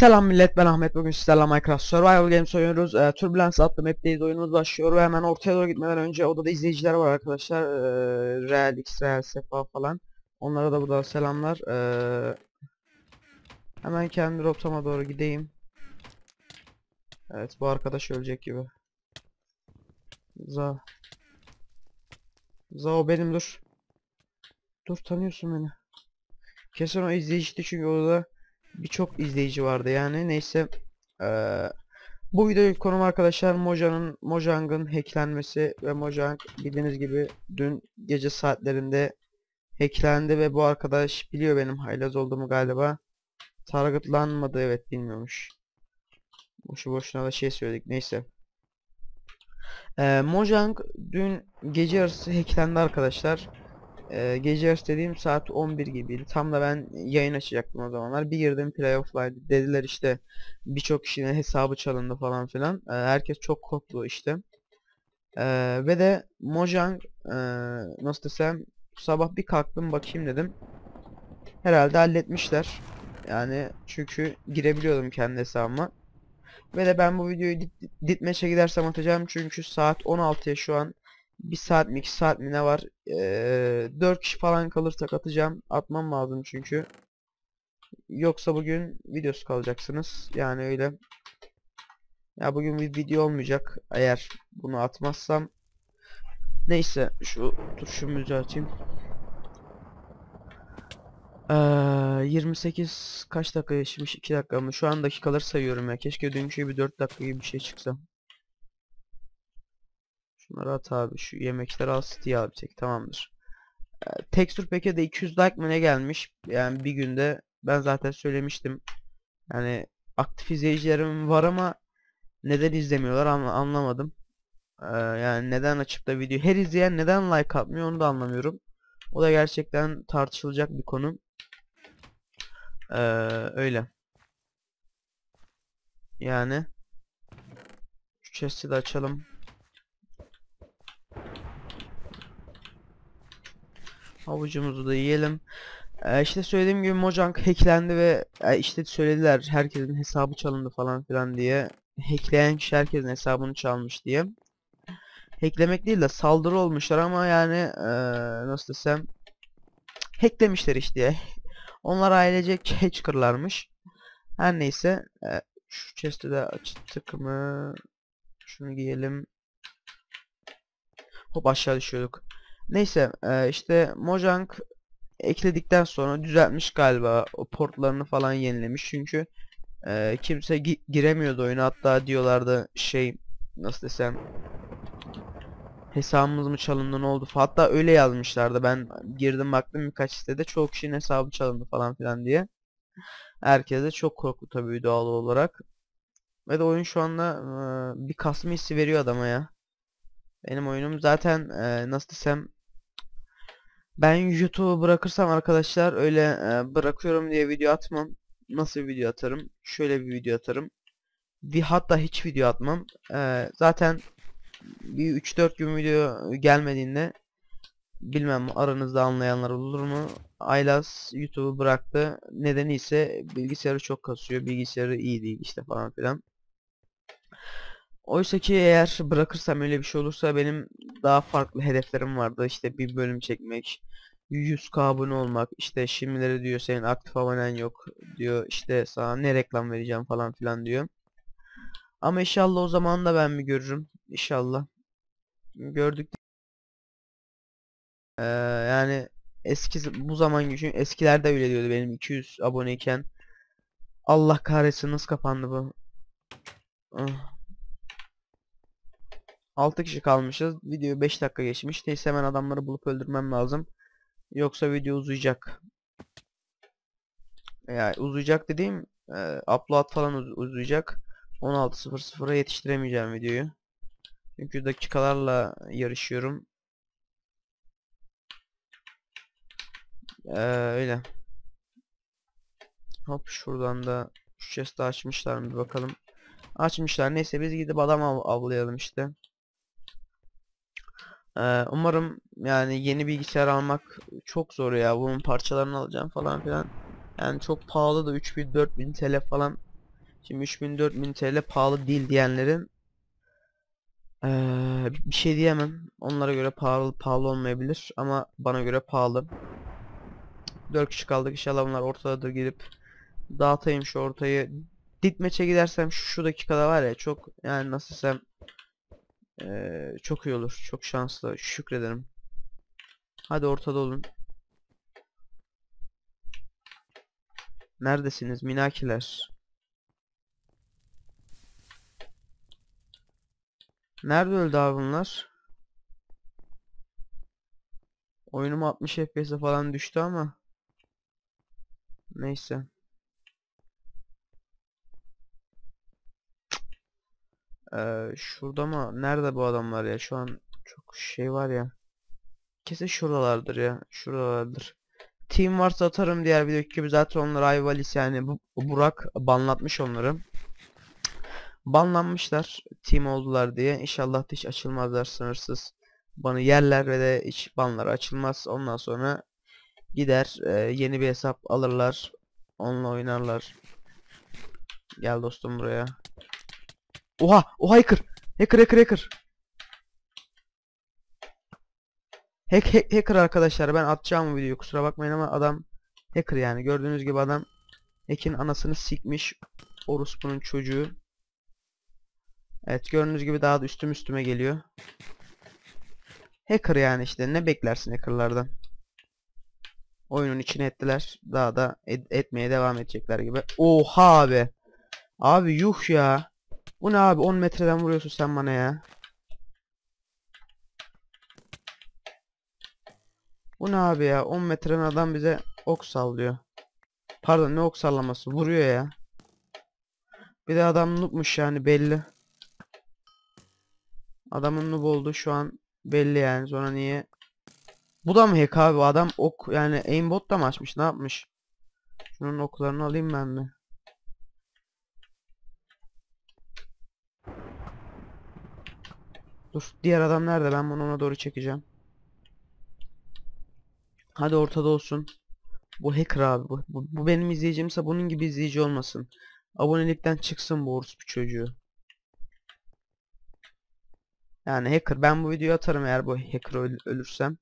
Selam millet ben Ahmet bugün sizlerle Minecraft Survival Games oynuyoruz. Ee, Turbulence adlı map'teyiz oyunumuz başlıyor ve hemen ortaya doğru gitmeden önce odada izleyiciler var arkadaşlar. Ee, Real X, Real Sefa falan. Onlara da burada selamlar. Ee, hemen kendi rotama doğru gideyim. Evet bu arkadaş ölecek gibi. Za. Za o benim dur. Dur tanıyorsun beni. Kesin o izleyiciydi çünkü orada birçok izleyici vardı. Yani neyse eee, bu videoyu konum arkadaşlar Mojang'ın Mojang'ın hacklenmesi ve Mojang bildiğiniz gibi dün gece saatlerinde hacklendi ve bu arkadaş biliyor benim haylaz olduğumu galiba. Targetlanmadı evet bilmiyormuş. Boşu boşuna da şey söyledik neyse. Eee Mojang dün gece yarısı hacklendi arkadaşlar ee, gece yarısı dediğim saat 11 gibiydi. Tam da ben yayın açacaktım o zamanlar. Bir girdim playoff'laydı. Dediler işte birçok kişinin hesabı çalındı falan filan. Ee, herkes çok korktu işte. Ee, ve de Mojang ee, nasıl desem sabah bir kalktım bakayım dedim. Herhalde halletmişler. Yani çünkü girebiliyordum kendi hesabıma. Ve de ben bu videoyu dit, ditmeçe gidersem atacağım çünkü saat 16'ya şu an bir saat mi iki saat mi ne var? Ee, 4 kişi falan kalırsak atacağım. Atmam lazım çünkü. Yoksa bugün videosu kalacaksınız. Yani öyle. Ya bugün bir video olmayacak. Eğer bunu atmazsam. Neyse şu tuşumuzu açayım. Ee, 28 kaç dakika yaşamış 2 dakika mı? Şu an dakikaları sayıyorum ya. Keşke dünkü gibi 4 dakika gibi bir şey çıksa. Şunları at abi. Şu yemekleri al City'ye al bir tek. Tamamdır. Ee, Texture Pack'e de 200 like mı ne gelmiş? Yani bir günde ben zaten söylemiştim. Yani aktif izleyicilerim var ama neden izlemiyorlar anla anlamadım. Ee, yani neden açıp da video her izleyen neden like atmıyor onu da anlamıyorum. O da gerçekten tartışılacak bir konu. Ee, öyle. Yani şu chest'i de açalım. Havucumuzu da yiyelim. Ee, işte söylediğim gibi Mojang hacklendi ve e, işte söylediler herkesin hesabı çalındı falan filan diye. Hackleyen kişi herkesin hesabını çalmış diye. Hacklemek değil de saldırı olmuşlar ama yani e, nasıl desem hacklemişler işte. Onlar ailecek hackerlarmış. Her neyse e, şu chest'i de açtık mı? Şunu giyelim. Hop aşağı düşüyorduk. Neyse e, işte Mojang ekledikten sonra düzeltmiş galiba o portlarını falan yenilemiş. Çünkü e, kimse gi giremiyordu oyuna. Hatta diyorlardı şey nasıl desem hesabımız mı çalındı ne oldu hatta öyle yazmışlardı. Ben girdim baktım birkaç sitede çok kişinin hesabı çalındı falan filan diye. Herkes de çok korktu tabii doğal olarak. Ve de oyun şu anda e, bir kasma hissi veriyor adama ya. Benim oyunum zaten e, nasıl desem ben YouTube'u bırakırsam arkadaşlar öyle e, bırakıyorum diye video atmam. Nasıl bir video atarım? Şöyle bir video atarım. Bir hatta hiç video atmam. E, zaten bir 3-4 gün video gelmediğinde bilmem aranızda anlayanlar olur mu? Aylas YouTube'u bıraktı. Nedeni ise bilgisayarı çok kasıyor. Bilgisayarı iyi değil işte falan filan. Oysa ki eğer bırakırsam öyle bir şey olursa benim daha farklı hedeflerim vardı. İşte bir bölüm çekmek, 100k abone olmak, işte şimdileri diyor senin aktif abonen yok diyor. İşte sana ne reklam vereceğim falan filan diyor. Ama inşallah o zaman da ben mi görürüm. İnşallah. Gördük. Ee, yani eski bu zaman için eskilerde öyle diyordu benim 200 aboneyken. Allah kahretsin nasıl kapandı bu. Ah. 6 kişi kalmışız. Video 5 dakika geçmiş. Neyse hemen adamları bulup öldürmem lazım. Yoksa video uzayacak. Yani uzayacak dediğim e, upload falan uz uzayacak. 16.00'a yetiştiremeyeceğim videoyu. Çünkü dakikalarla yarışıyorum. Ee, öyle. Hop şuradan da şu chest'i açmışlar mı bir bakalım. Açmışlar. Neyse biz gidip adam av avlayalım işte. Ee, umarım yani yeni bilgisayar almak çok zor ya. Bunun parçalarını alacağım falan filan. Yani çok pahalı da 3000 4000 TL falan. Şimdi 3000 4000 TL pahalı değil diyenlerin eee, bir şey diyemem. Onlara göre pahalı pahalı olmayabilir ama bana göre pahalı. 4 kişi kaldık. İnşallah bunlar ortadadır gelip dağıtayım şu ortayı. Ditmeç'e gidersem şu, şu dakikada var ya çok yani nasıl desem eee, çok iyi olur. Çok şanslı. Şükrederim. Hadi ortada olun. Neredesiniz minakiler? Nerede öldü abi bunlar? Oyunum 60 FPS'e falan düştü ama neyse. Ee, şurada mı? Nerede bu adamlar ya? Şu an çok şey var ya. Kesin şuralardır ya. Şuralardır. Team varsa atarım diğer videodaki gibi zaten onlar Ayvalis yani bu, bu Burak banlatmış onları. Banlanmışlar team oldular diye. İnşallah hiç açılmazlar sınırsız. Banı yerler ve de hiç banları açılmaz. Ondan sonra gider e, yeni bir hesap alırlar. Onunla oynarlar. Gel dostum buraya. Oha! Oha hacker! Hacker hacker hacker! Hack, hack, hacker arkadaşlar. Ben atacağım bu videoyu. Kusura bakmayın ama adam hacker yani. Gördüğünüz gibi adam hack'in anasını sikmiş orospunun çocuğu. Evet gördüğünüz gibi daha da üstüm üstüme geliyor. Hacker yani işte. Ne beklersin hackerlardan? Oyunun içine ettiler. Daha da ed- etmeye devam edecekler gibi. Oha abi Abi yuh ya Bu ne abi 10 metreden vuruyorsun sen bana ya Bu ne abi ya? 10 metreden adam bize ok sallıyor. Pardon ne ok sallaması? Vuruyor ya. Bir de adam noobmuş yani belli. Adamın noob olduğu şu an belli yani. Sonra niye? Bu da mı hack abi? Adam ok yani aimbot da mı açmış? Ne yapmış? Şunun oklarını alayım ben mi? Dur diğer adam nerede? Ben bunu ona doğru çekeceğim. Hadi ortada olsun. Bu hacker abi bu. Bu, bu benim izleyicimse bunun gibi izleyici olmasın. Abonelikten çıksın bu orospu çocuğu. Yani hacker ben bu videoyu atarım eğer bu hacker öl- ölürsem.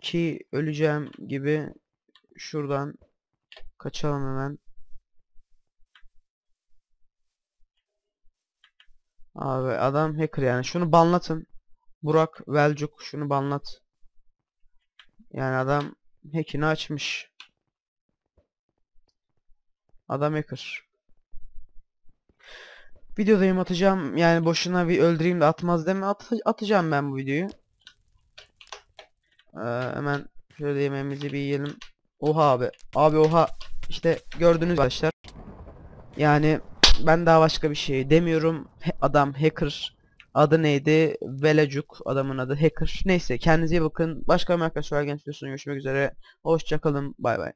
Ki öleceğim gibi şuradan kaçalım hemen. Abi adam hacker yani. Şunu banlatın. Burak Velcuk şunu banlat. Yani adam hackini açmış. Adam hacker. Videodayım atacağım. Yani boşuna bir öldüreyim de atmaz deme. At atacağım ben bu videoyu. Ee, hemen şöyle yemeğimizi bir yiyelim. Oha abi. Abi oha. İşte gördünüz arkadaşlar. Yani ben daha başka bir şey demiyorum. Adam hacker. Adı neydi? Velecuk adamın adı hacker. Neyse kendinize iyi bakın. Başka bir arkadaşlar genç görüşmek üzere. Hoşçakalın. Bay bay.